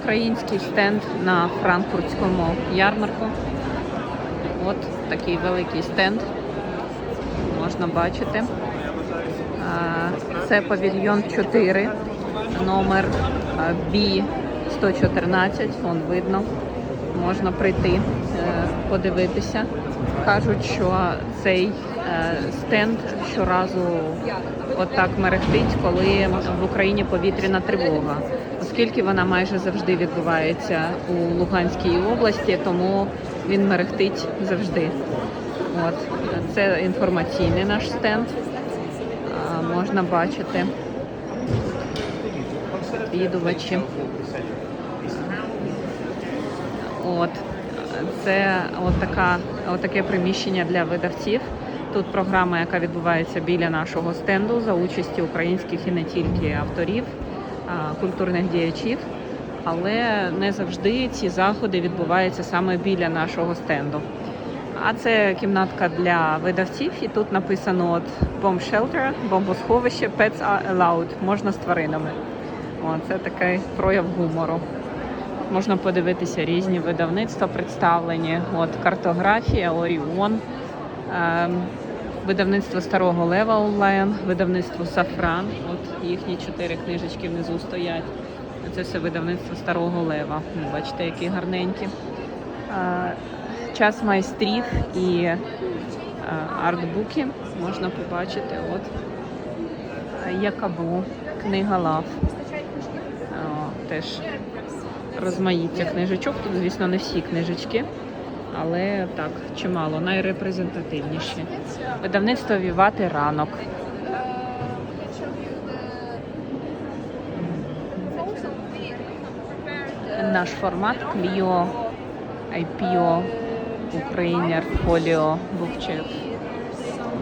український стенд на франкфуртському ярмарку. От такий великий стенд. Можна бачити. Це павільйон 4, номер B114, вон видно. Можна прийти, е, подивитися. Кажуть, що цей е, стенд щоразу отак мерехтить, коли в Україні повітряна тривога, оскільки вона майже завжди відбувається у Луганській області, тому він мерехтить завжди. От це інформаційний наш стенд. А, Можна бачити відвідувачі. От це от така, приміщення для видавців. Тут програма, яка відбувається біля нашого стенду за участі українських і не тільки авторів, культурних діячів. Але не завжди ці заходи відбуваються саме біля нашого стенду. А це кімнатка для видавців, і тут написано от Bomb Shelter, бомбосховище, Pets are allowed, можна з тваринами. О, це такий прояв гумору. Можна подивитися різні видавництва представлені. От картографія, Оріон, видавництво Старого Лева онлайн, видавництво Сафран. От їхні чотири книжечки внизу стоять. Це все видавництво Старого Лева. Бачите, які гарненькі. Час майстрів і артбуки можна побачити. От Якабу, книга Лав. Теж розмаїття книжечок. Тут, звісно, не всі книжечки, але так, чимало, найрепрезентативніші. Видавництво Вівати ранок. Наш формат Кліо, IPO, Українер, Фоліо, Букчев.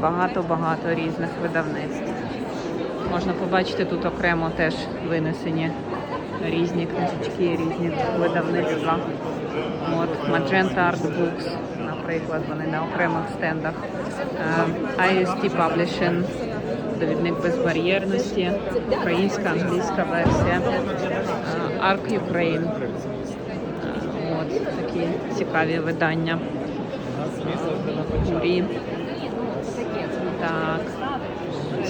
Багато-багато різних видавництв. Можна побачити тут окремо теж винесені різні книжечки, різні видавництва. От Magenta Art наприклад, вони на окремих стендах. Е, IST Publishing, довідник безбар'єрності, українська, англійська версія. Е, Arc Ukraine. Е, От такі цікаві видання. Так.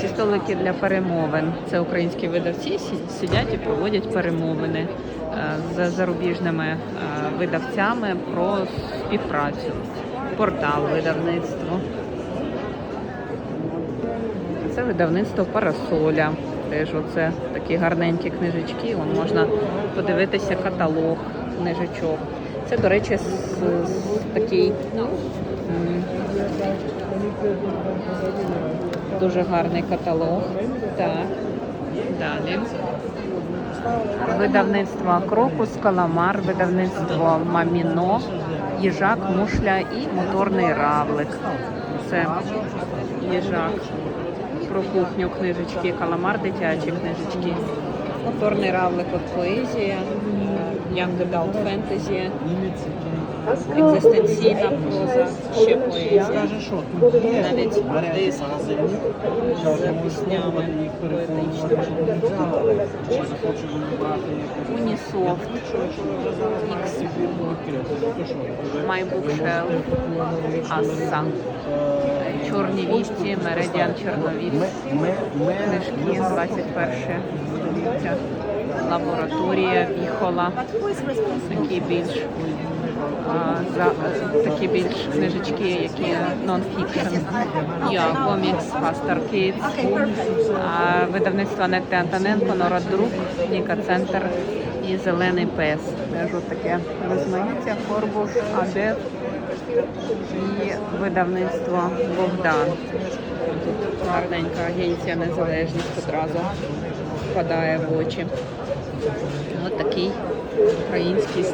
Ці столики для перемовин. Це українські видавці сидять і проводять перемовини е, з зарубіжними е, видавцями про співпрацю. Портал видавництво. Це видавництво Парасоля. Теж оце такі гарненькі книжечки. Вон можна подивитися каталог книжечок. Це, до речі, з, з такий дуже гарний каталог. Так. Далі. Видавництво Крокус, Каламар, видавництво Маміно, Їжак, Мушля і моторний равлик. Це їжак про кухню книжечки, каламар дитячі книжечки. Моторний равлик от поезія, Young Adult Fantasy, екзистенційна проза, ще поезія. Навіть диск. З піснями поетичними. Унісофт, My Bookshelf, Аса, Чорні вісті, Меридіан ми, книжки 21 століття, Лабораторія Віхола, такі більш такі більш книжечки, які нон-фікшн, Я, комікс, Пастор Кітс, видавництво Антоненко, Нора Друк, Ніка Центр і Зелений пес. Теж таке розмаїття, Корбуш, Адет і видавництво Богдан. Тут гарненька агенція Незалежність одразу впадає в очі. Ось такий український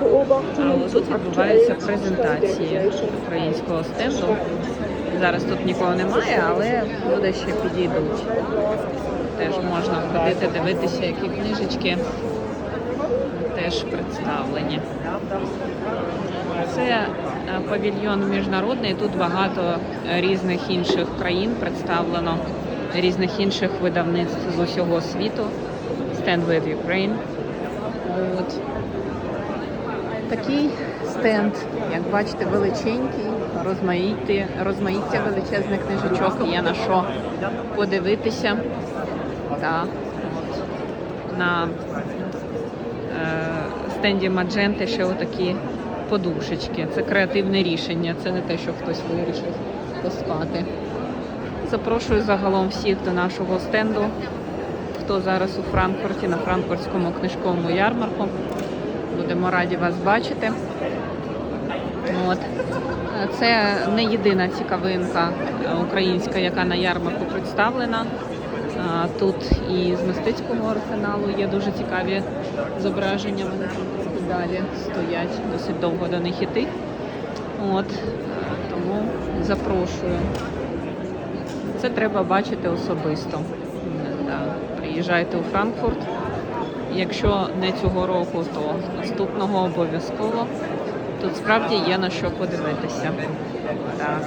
Beobachtung. А тут відбуваються презентації українського стенду. Зараз тут нікого немає, але люди ще підійдуть. Теж можна ходити, дивитися, які книжечки теж представлені. Це е, павільйон міжнародний. Тут багато різних інших країн представлено, різних інших видавництв з усього світу. Stand with Ukraine. От. Такий стенд, як бачите, величенький, розмаїття, розмаїття величезних книжечок, є на що подивитися. Так, от. На е, стенді Мадженти ще отакі подушечки. Це креативне рішення, це не те, що хтось вирішив поспати. Запрошую загалом всіх до нашого стенду, хто зараз у Франкфурті на франкфуртському книжковому ярмарку. Будемо раді вас бачити. От. Це не єдина цікавинка українська, яка на ярмарку представлена. Тут і з мистецького арсеналу є дуже цікаві зображення. Вони далі стоять, досить довго до них іти. От. Тому запрошую. Це треба бачити особисто. Приїжджайте у Франкфурт. Якщо не цього року, то наступного обов'язково. Тут справді є на що подивитися. Так.